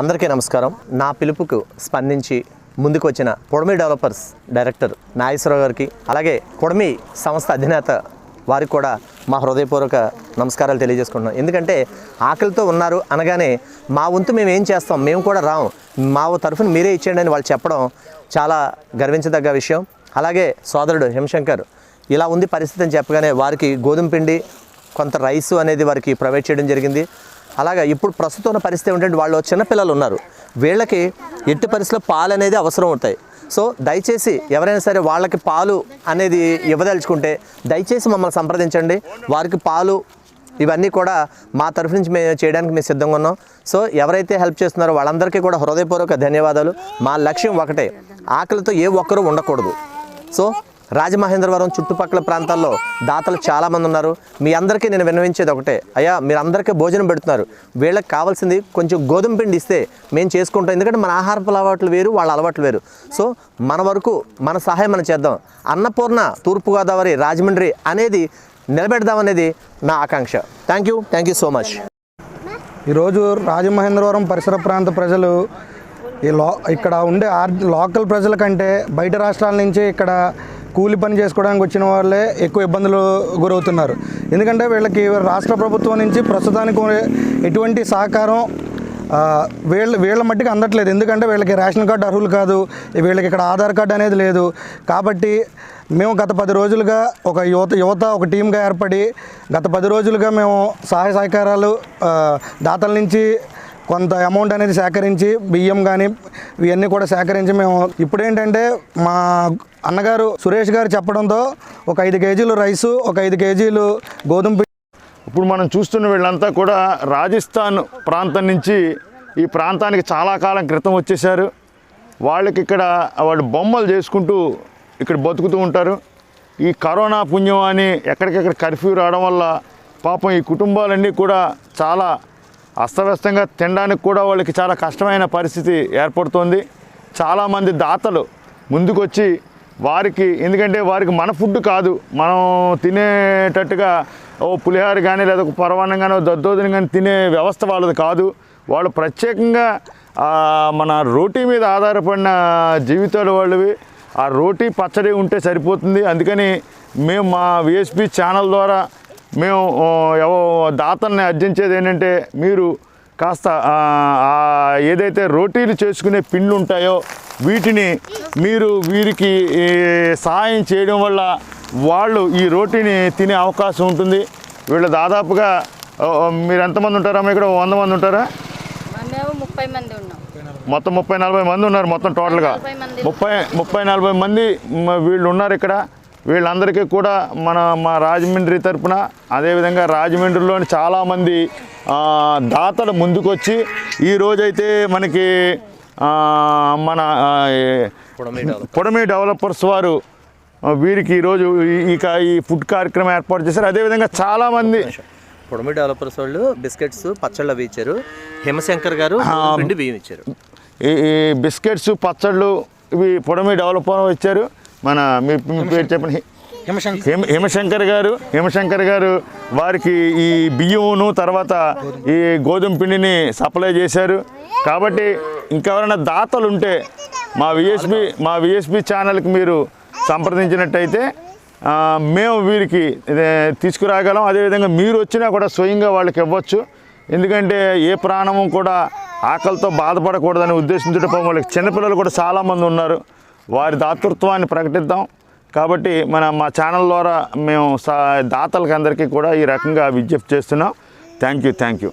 అందరికీ నమస్కారం. నా పిలుపుకు స్పందించి ముందుకు వచ్చిన పొడమి డెవలపర్స్ డైరెక్టర్ నాగేశ్వరరావు గారికి అలాగే పొడమి సంస్థ అధినేత వారికి కూడా మా హృదయపూర్వక నమస్కారాలు తెలియజేసుకుంటున్నాం. ఎందుకంటే ఆకలితో ఉన్నారు అనగానే మా వంతు మేము ఏం చేస్తాం? మేము కూడా రాం. మా తరఫున మీరే ఇచ్చేయండి అని వాళ్ళు చెప్పడం చాలా గర్వించదగ్గ విషయం. అలాగే సోదరుడు హిమశంకర్ ఇలా ఉంది పరిస్థితి అని చెప్పగానే వారికి గోధుమ పిండి కొంత రైస్ అనేది వారికి ప్రొవైడ్ చేయడం జరిగింది. అలాగా ఇప్పుడు ప్రస్తుతం ఉన్న పరిస్థితి ఏంటంటే వాళ్ళు చిన్నపిల్లలు ఉన్నారు. వీళ్ళకి ఎట్టి పరిస్థితిలో పాలు అనేది అవసరం అవుతాయి. సో దయచేసి ఎవరైనా సరే వాళ్ళకి పాలు అనేది ఇవ్వదలుచుకుంటే దయచేసి మమ్మల్ని సంప్రదించండి. వారికి పాలు ఇవన్నీ కూడా మా తరఫు నుంచి మేము చేయడానికి మేము సిద్ధంగా ఉన్నాం. సో ఎవరైతే హెల్ప్ చేస్తున్నారో వాళ్ళందరికీ కూడా హృదయపూర్వక ధన్యవాదాలు. మా లక్ష్యం ఒకటే ఆకలితో ఏ ఒక్కరూ ఉండకూడదు. సో రాజమహేంద్రవరం చుట్టుపక్కల ప్రాంతాల్లో దాతలు చాలామంది ఉన్నారు. మీ అందరికీ నేను విన్నవించేది ఒకటే. అయ్యా మీరు అందరికీ భోజనం పెడుతున్నారు. వీళ్ళకి కావాల్సింది కొంచెం గోధుమ పిండి ఇస్తే మేము చేసుకుంటాం. ఎందుకంటే మన ఆహారపు అలవాట్లు వేరు వాళ్ళ అలవాట్లు వేరు. సో మన వరకు మన సహాయం మనం చేద్దాం. అన్నపూర్ణ తూర్పుగోదావరి రాజమండ్రి అనేది నిలబెడదామనేది నా ఆకాంక్ష. Thank you thank you so much ఈరోజు రాజమహేంద్రవరం పరిసర ప్రాంత ప్రజలు ఈ లో ఇక్కడ ఉండే ఆర్ లోకల్ ప్రజల కంటే బయట రాష్ట్రాల నుంచి ఇక్కడ కూలి పని చేసుకోవడానికి వచ్చిన వాళ్ళే ఎక్కువ ఇబ్బందులు గురవుతున్నారు. ఎందుకంటే వీళ్ళకి రాష్ట్ర ప్రభుత్వం నుంచి ప్రస్తుతానికి ఎటువంటి సహకారం వీళ్ళ వీళ్ళ మట్టికి అందట్లేదు. ఎందుకంటే వీళ్ళకి రేషన్ కార్డు అర్హులు కాదు వీళ్ళకి ఇక్కడ ఆధార్ కార్డు అనేది లేదు. కాబట్టి మేము గత పది రోజులుగా ఒక యువత యువత ఒక టీమ్గా ఏర్పడి గత పది రోజులుగా మేము సహాయ సహకారాలు దాతల నుంచి కొంత అమౌంట్ అనేది సేకరించి బియ్యం కానీ ఇవన్నీ కూడా సేకరించి మేము ఇప్పుడేంటంటే మా అన్నగారు సురేష్ గారు చెప్పడంతో ఒక ఐదు కేజీలు రైసు ఒక ఐదు కేజీలు గోధుమ ఇప్పుడు మనం చూస్తున్న వీళ్ళంతా కూడా రాజస్థాన్ ప్రాంతం నుంచి ఈ ప్రాంతానికి చాలా కాలం క్రితం వచ్చేసారు వాళ్ళకి ఇక్కడ వాళ్ళు బొమ్మలు చేసుకుంటూ ఇక్కడ బతుకుతూ ఉంటారు. ఈ కరోనా పుణ్యం అని ఎక్కడికెక్కడ కర్ఫ్యూ రావడం వల్ల పాపం ఈ కుటుంబాలన్నీ కూడా చాలా అస్తవ్యస్తంగా తినడానికి కూడా వాళ్ళకి చాలా కష్టమైన పరిస్థితి ఏర్పడుతోంది. చాలామంది దాతలు ముందుకొచ్చి వారికి ఎందుకంటే వారికి మన ఫుడ్ కాదు మనం తినేటట్టుగా ఓ పులిహార కానీ లేదా ఒక పరవాన్నం కానీ ఓ కానీ తినే వ్యవస్థ వాళ్ళది కాదు. వాళ్ళు ప్రత్యేకంగా మన రోటీ మీద ఆధారపడిన జీవితాలు వాళ్ళవి. ఆ రోటీ పచ్చడి ఉంటే సరిపోతుంది. అందుకని మేము మా విఎస్పి ఛానల్ ద్వారా మేము ఎవ దాతల్ని అర్జించేది ఏంటంటే మీరు కాస్త ఏదైతే రోటీలు చేసుకునే పిండ్లు ఉంటాయో వీటిని మీరు వీరికి సహాయం చేయడం వల్ల వాళ్ళు ఈ రోటీని తినే అవకాశం ఉంటుంది. వీళ్ళు దాదాపుగా మీరు ఎంతమంది ఉంటారమ్మా ఇక్కడ? వంద మంది ఉంటారా? ముప్పై మంది ఉన్నాం. మొత్తం ముప్పై నలభై మంది ఉన్నారు మొత్తం టోటల్గా. ముప్పై ముప్పై నలభై మంది వీళ్ళు ఉన్నారు ఇక్కడ. వీళ్ళందరికీ కూడా మన మా రాజమండ్రి తరపున అదేవిధంగా రాజమండ్రిలోని చాలామంది దాతలు ముందుకొచ్చి ఈ రోజైతే మనకి మన పొడమి డెవలపర్స్. వారు వీరికి ఈరోజు ఈ- ఈ ఫుడ్ కార్యక్రమం ఏర్పాటు చేశారు. అదేవిధంగా చాలామంది పొడమి డెవలపర్స్ వాళ్ళు బిస్కెట్స్ పచ్చళ్ళు అవి ఇచ్చారు. హిమశంకర్ గారు బియ్యం ఇచ్చారు. ఈ బిస్కెట్స్ పచ్చళ్ళు ఇవి పొడమి డెవలపర్ ఇచ్చారు. మన మీ పేరు చెప్పండి. హిమ హిమశంకర్ గారు హిమశంకర్ గారు వారికి ఈ బియ్యమును తర్వాత ఈ గోధుమ పిండిని సప్లై చేశారు. కాబట్టి ఇంకెవరైనా దాతలు ఉంటే మా విఎస్పి మా విఎస్పి ఛానల్కి మీరు సంప్రదించినట్టయితే మేము వీరికి తీసుకురాగలం. అదేవిధంగా మీరు వచ్చినా కూడా స్వయంగా వాళ్ళకి ఇవ్వచ్చు. ఎందుకంటే ఏ ప్రాణము కూడా ఆకలితో బాధపడకూడదనే ఉద్దేశంతో పాపం వాళ్ళకి చిన్నపిల్లలు కూడా చాలామంది ఉన్నారు. వారి దాతృత్వాన్ని ప్రకటిద్దాం. కాబట్టి మన మా ఛానల్ ద్వారా మేము సా దాతలకి అందరికీ కూడా ఈ రకంగా విజ్ఞప్తి చేస్తున్నాం. Thank you thank you.